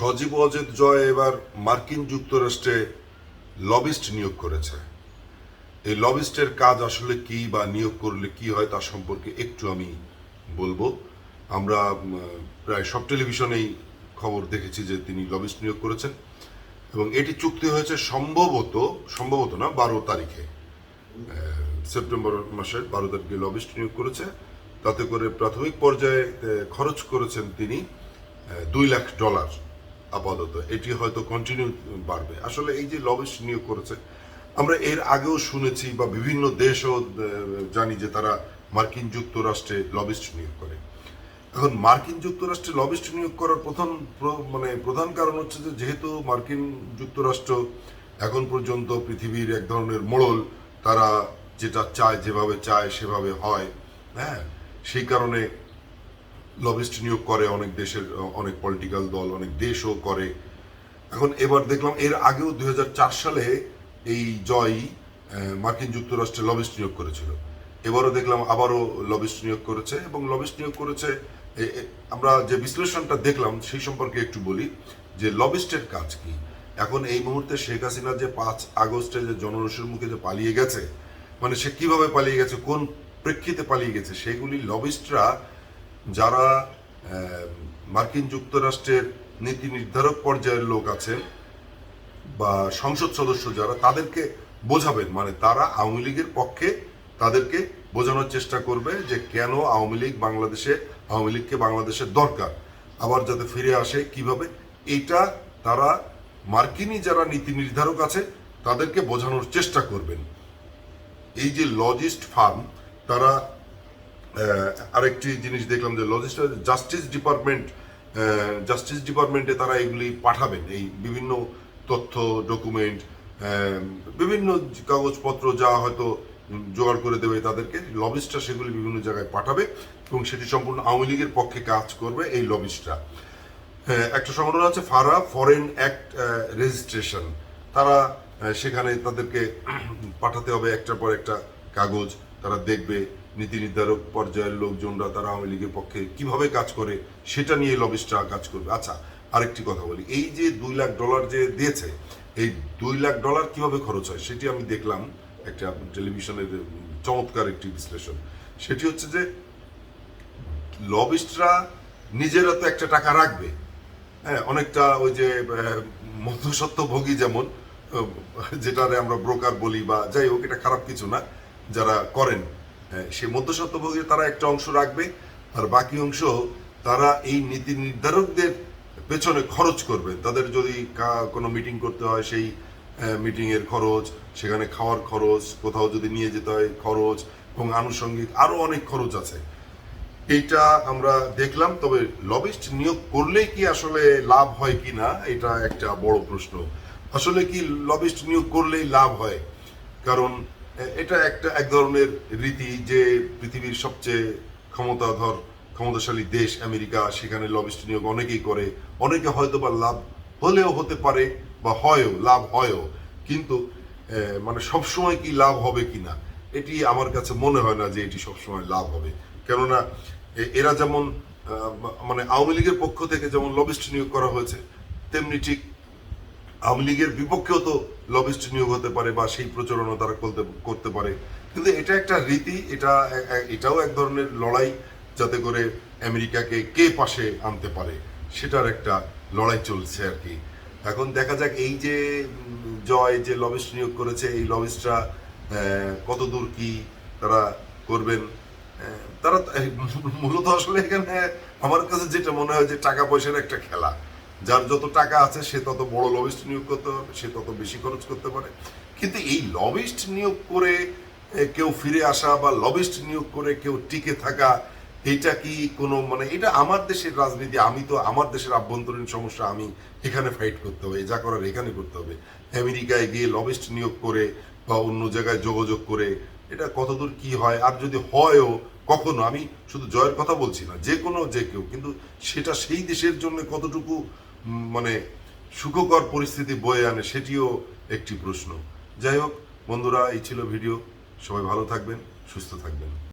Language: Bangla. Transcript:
সজীব অজিত জয় এবার মার্কিন যুক্তরাষ্ট্রে লবিস্ট নিয়োগ করেছে। এই লবিস্টের কাজ আসলে কি বা নিয়োগ করলে কি হয় তা সম্পর্কে একটু আমি বলব। আমরা প্রায় সব টেলিভিশনেই খবর দেখেছি যে তিনি লবিস্ট নিয়োগ করেছেন এবং এটি চুক্তি হয়েছে সম্ভবত সম্ভবত না, বারো তারিখে। সেপ্টেম্বর মাসের বারো তারিখে লবিস্ট নিয়োগ করেছে। তাতে করে প্রাথমিক পর্যায়ে খরচ করেছেন তিনি দুই লাখ ডলার। আপাতত। এটি হয়তো কন্টিনিউ বাড়বে। আসলে এই যে লবিস্ট নিয়োগ করেছে, আমরা এর আগেও শুনেছি বা বিভিন্ন দেশও জানি যে তারা মার্কিন যুক্তরাষ্ট্রে লবিস্ট নিয়োগ করে। এখন মার্কিন যুক্তরাষ্ট্রে লবিস্ট নিয়োগ করার প্রধান প্র- মানে প্রধান কারণ হচ্ছে যে যেহেতু মার্কিন যুক্তরাষ্ট্র এখন পর্যন্ত পৃথিবীর এক ধরনের মোড়ল, তারা যেটা চায়, যেভাবে চায়, সেভাবে হয়। হ্যাঁ সেই কারণে লবিস্ট নিয়োগ করে, অনেক দেশের, অনেক পলিটিক্যাল দল, অনেক দেশও করে। এখন এবার দেখলাম এর আগেও দুই হাজার চার সালে এই জয় মার্কিন যুক্তরাষ্ট্রে লবিস্ট নিয়োগ করেছিল। এবারও দেখলাম আবারও লবিস্ট নিয়োগ করেছে এবং লবিস্ট নিয়োগ করেছে আমরা যে বিশ্লেষণটা দেখলাম সেই সম্পর্কে একটু বলি যে লবিস্টের কাজ কি? এখন এই মুহূর্তে শেখ হাসিনা যে পাঁচ আগস্টে যে জনরোষের মুখে যে পালিয়ে গেছে মানে সে কীভাবে পালিয়ে গেছে, কোন প্রেক্ষিতে পালিয়ে গেছে, সেগুলি লবিস্টরা যারা মার্কিন যুক্তরাষ্ট্রের নীতি নির্ধারক পর্যায়ের লোক আছে বা সংসদ সদস্য যারা, তাদেরকে বোঝাবেন। মানে তারা আওয়ামী লীগের পক্ষে তাদেরকে বোঝানোর চেষ্টা করবে যে কেন আওয়ামী লীগ বাংলাদেশে, আওয়ামী লীগকে বাংলাদেশের দরকার। আবার যাতে ফিরে আসে কীভাবে এটা তারা মার্কিনী যারা নীতি নির্ধারক আছে, তাদেরকে বোঝানোর চেষ্টা করবেন। এই যে লজিস্ট ফার্ম, তারা আরেকটি জিনিস দেখলাম যে লজিস্ট জাস্টিস ডিপার্টমেন্ট জাস্টিস ডিপার্টমেন্টে তারা এগুলি পাঠাবেন। এই বিভিন্ন তথ্য ডকুমেন্ট বিভিন্ন কাগজপত্র যা হয়তো জোগাড় করে দেবে তাদেরকে লবিস্টরা সেগুলি বিভিন্ন জায়গায় পাঠাবে এবং সেটি সম্পূর্ণ আওয়ামী লীগের পক্ষে কাজ করবে এই লবিস্টরা একটা সংগঠন আছে ফারা ফরেন অ্যাক্ট রেজিস্ট্রেশন তারা সেখানে তাদেরকে পাঠাতে হবে একটার পর একটা কাগজ, তারা দেখবে নীতি নির্ধারক পর্যায়ের লোকজনরা তারা আওয়ামী লীগের পক্ষে কীভাবে কাজ করে সেটা নিয়ে লবিস্টরা কাজ করবে। আচ্ছা আরেকটি কথা বলি। এই যে দুই লাখ ডলার যে দিয়েছে এই দুই লাখ ডলার কীভাবে খরচ হয় সেটি আমি দেখলাম একটা টেলিভিশনের চমৎকার একটি বিশ্লেষণ। সেটি হচ্ছে যে লবিস্টরা নিজেরা তো একটা টাকা রাখবে। হ্যাঁ অনেকটা ওই যে আহ, মধ্যস্বত্বভোগী যেমন যেটারে আমরা ব্রোকার বলি বা যাই হোক এটা খারাপ কিছু না যারা করেন। সেই মধ্যস্বত্বভোগী তারা একটা অংশ রাখবে, আর বাকি অংশ তারা এই নীতি নির্ধারকদের পেছনে খরচ করবে। তাদের যদি কোনো মিটিং করতে হয়, সেই মিটিং এর খরচ, সেখানে খাওয়ার খরচ, কোথাও যদি নিয়ে যেতে হয়, খরচ, এবং আনুষঙ্গিক আরও অনেক খরচ আছে। এইটা আমরা দেখলাম, তবে লবিস্ট নিয়োগ করলেই কি আসলে লাভ হয় কি না, এটা একটা বড় প্রশ্ন। আসলে কি লবিস্ট নিয়োগ করলেই লাভ হয়? কারণ এটা একটা এক ধরনের রীতি যে পৃথিবীর সবচেয়ে ক্ষমতাধর, ক্ষমতাশালী দেশ আমেরিকা, সেখানে লবিস্ট নিয়োগ অনেকেই করে। অনেকে হয়তো বা লাভ হলেও হতে পারে বা হয়ও, লাভ হয়ও। কিন্তু মানে সবসময় কি লাভ হবে কিনা এটি আমার কাছে মনে হয় না যে এটি সবসময় লাভ হবে। কেননা এরা যেমন মানে আওয়ামী লীগের পক্ষ থেকে যেমন লবিস্ট নিয়োগ করা হয়েছে, তেমনি ঠিক আওয়ামী লীগের বিপক্ষেও তো লবিস্ট নিয়োগ হতে পারে বা সেই প্রচারণা তারা করতে করতে পারে। কিন্তু এটা একটা রীতি, এটা এটাও এক ধরনের লড়াই যাতে করে আমেরিকাকে কে পাশে আনতে পারে, সেটার একটা লড়াই চলছে আর কি। এখন দেখা যাক এই যে জয় যে লবিস্ট নিয়োগ করেছে, এই লবিস্টরা কত দূর কি তারা করবেন? তারা মূলত আসলে এখানে আমার কাছে যেটা মনে হয় যে টাকা পয়সার একটা খেলা। যার যত টাকা আছে, সে তত বড় লবিস্ট নিয়োগ করতে পারবে, সে তত বেশি খরচ করতে পারে। কিন্তু এই লবিস্ট নিয়োগ করে কেউ ফিরে আসা বা লবিস্ট নিয়োগ করে কেউ টিকে থাকা, এটা কি কোনো মানে এটা আমার দেশের রাজনীতি, আমি তো আমার দেশের আভ্যন্তরীণ সমস্যা, আমি এখানে ফাইট করতে হবে, যা করার এখানে করতে হবে। আমেরিকায় গিয়ে লবিস্ট নিয়োগ করে বা অন্য জায়গায় যোগাযোগ করে, এটা কতদূর কি হয়? আর যদি হয়ও, কখনো, আমি শুধু জয়ের কথা বলছি না, যে কোনো যে কেউ, কিন্তু সেটা সেই দেশের জন্য কতটুকু মানে সুখকর পরিস্থিতি বয়ে আনে সেটিও একটি প্রশ্ন। যাই হোক, বন্ধুরা, এই ছিল ভিডিও। সবাই ভালো থাকবেন, সুস্থ থাকবেন।